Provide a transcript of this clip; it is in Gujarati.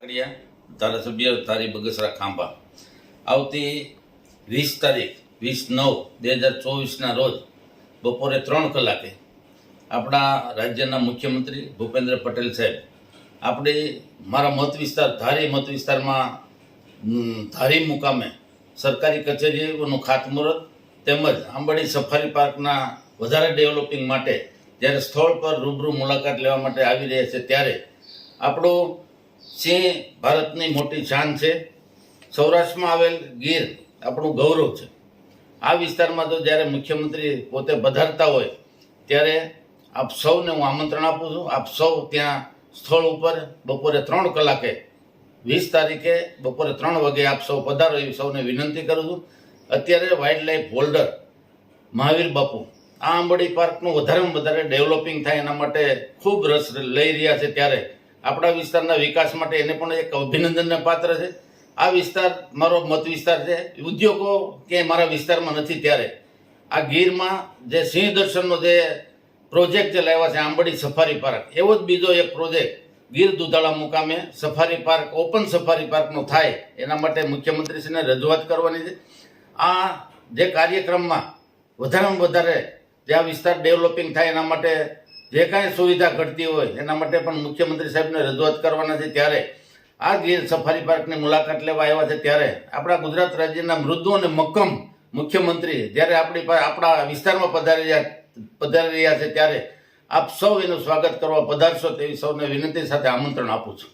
ધારાસભ્ય ધારી બગસરા ખાંભા. આવતી વીસ તારીખ, વીસ નવ, બે હજાર ચોવીસના રોજ બપોરે ત્રણ કલાકે આપણા રાજ્યના મુખ્યમંત્રી ભૂપેન્દ્ર પટેલ સાહેબ, આપણે મારા મત વિસ્તાર, ધારી મત વિસ્તારમાં ધારી મુકામે સરકારી કચેરીઓનું ખાતમુહૂર્ત તેમજ આંબડી સફારી પાર્કના વધારે ડેવલપિંગ માટે જ્યારે સ્થળ પર રૂબરૂ મુલાકાત લેવા માટે આવી રહ્યા છે ત્યારે આપણું સિંહ ભારતની મોટી શાન છે. સૌરાષ્ટ્રમાં આવેલ ગીર આપણું ગૌરવ છે. આ વિસ્તારમાં તો જ્યારે મુખ્યમંત્રી પોતે પધારતા હોય, ત્યારે આપ સૌને હું આમંત્રણ આપું છું. આપ સૌ ત્યાં સ્થળ ઉપર બપોરે ત્રણ કલાકે, વીસ તારીખે બપોરે ત્રણ વાગે આપ સૌ પધારો એવી સૌને વિનંતી કરું છું. અત્યારે વાઇલ્ડ લાઈફ હોલ્ડર મહાવીર બાપુ આ આંબડી પાર્કનું વધારેમાં વધારે ડેવલપિંગ થાય એના માટે ખૂબ રસ લઈ રહ્યા છે ત્યારે આપણા વિસ્તારના વિકાસ માટે એને પણ એક અભિનંદનને પાત્ર છે. આ વિસ્તાર મારો મત વિસ્તાર છે. ઉદ્યોગો કે મારા વિસ્તારમાં નથી ત્યારે. આ ગીરમાં જે સિંહ દર્શનનો જે પ્રોજેક્ટ જે લાવ્યા છે, આંબડી સફારી પાર્ક, એવો જ બીજો એક પ્રોજેક્ટ ગીર દુધાળા મુકામે સફારી પાર્ક, ઓપન સફારી પાર્કનો થાય. એના માટે મુખ્યમંત્રીશ્રીને રજૂઆત કરવાની છે. આ જે કાર્યક્રમમાં વધારેમાં વધારે જે આ વિસ્તાર ડેવલપિંગ થાય એના માટે જે કાંઈ સુવિધા ઘટતી હોય, એના માટે પણ મુખ્યમંત્રી સાહેબને રજૂઆત કરવાના છે ત્યારે આ ગીર સફારી પાર્કની મુલાકાત લેવા આવ્યા છે ત્યારે આપણા ગુજરાત રાજ્યના મૃદુ અને મક્કમ મુખ્યમંત્રી જ્યારે આપણી આપણા વિસ્તારમાં પધારી રહ્યા પધારી રહ્યા છે ત્યારે આપ સૌ એનું સ્વાગત કરવા પધારશો તેવી સૌને વિનંતી સાથે આમંત્રણ આપું છું.